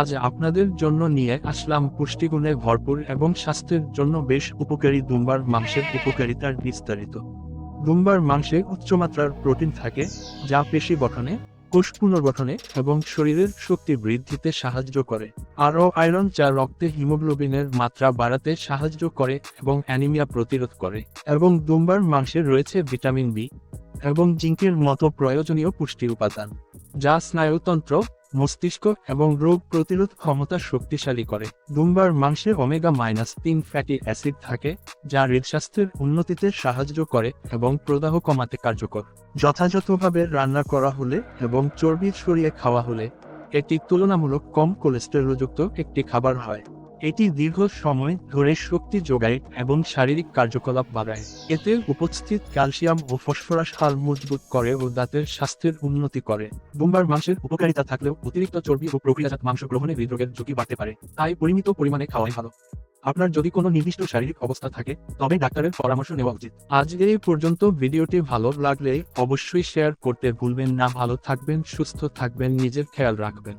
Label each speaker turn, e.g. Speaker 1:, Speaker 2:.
Speaker 1: আজ আপনাদের জন্য নিয়ে আসলাম পুষ্টিগুণে ভরপুর এবং স্বাস্থ্যের জন্য বেশ উপকারী দুম্বার মাংসের উপকারিতার বিস্তারিত। দুম্বার মাংসে উচ্চমাত্রার প্রোটিন থাকে, যা পেশি গঠনে, কোষ পুনর্গঠনে এবং শরীরের শক্তি বৃদ্ধিতে সাহায্য করে। আরও আয়রন, যা রক্তে হিমোগ্লোবিনের মাত্রা বাড়াতে সাহায্য করে এবং অ্যানিমিয়া প্রতিরোধ করে। এবং দুম্বার মাংসে রয়েছে ভিটামিন বি এবং জিঙ্কের মতো প্রয়োজনীয় পুষ্টি উপাদান, যা স্নায়ুতন্ত্র মস্তিষ্ক এবং রোগ প্রতিরোধ ক্ষমতা শক্তিশালী করে। দুম্বার মাংসে ওমেগা মাইনাস তিন ফ্যাটি অ্যাসিড থাকে, যা হৃদস্বাস্থ্যের উন্নতিতে সাহায্য করে এবং প্রদাহ কমাতে কার্যকর। যথাযথভাবে রান্না করা হলে এবং চর্বি সরিয়ে খাওয়া হলে, এটি তুলনামূলক কম কোলেস্টেরলযুক্ত একটি খাবার হয়। এটি দীর্ঘ সময় ধরে শক্তি যোগায় এবং শারীরিক কার্যকলাপ বাড়ায়। এতে উপস্থিত ক্যালসিয়াম ও ফসফরাস হাড় মজবুত করে ও দাঁতের স্বাস্থ্যের উন্নতি করে। বুম্বার মাংসের উপকারিতা থাকলেও অতিরিক্ত চর্বি ও প্রক্রিয়াজাত মাংস গ্রহণে হৃদরোগের ঝুঁকি বাড়তে পারে, তাই পরিমিত পরিমাণে খাওয়াই ভালো। আপনার যদি কোনো নির্দিষ্ট শারীরিক অবস্থা থাকে, তবে ডাক্তারের পরামর্শ নেওয়া উচিত। আজ এই পর্যন্ত ভিডিওটি ভালো লাগলে অবশ্যই শেয়ার করতে ভুলবেন না। ভালো থাকবেন, সুস্থ থাকবেন, নিজের খেয়াল রাখবেন।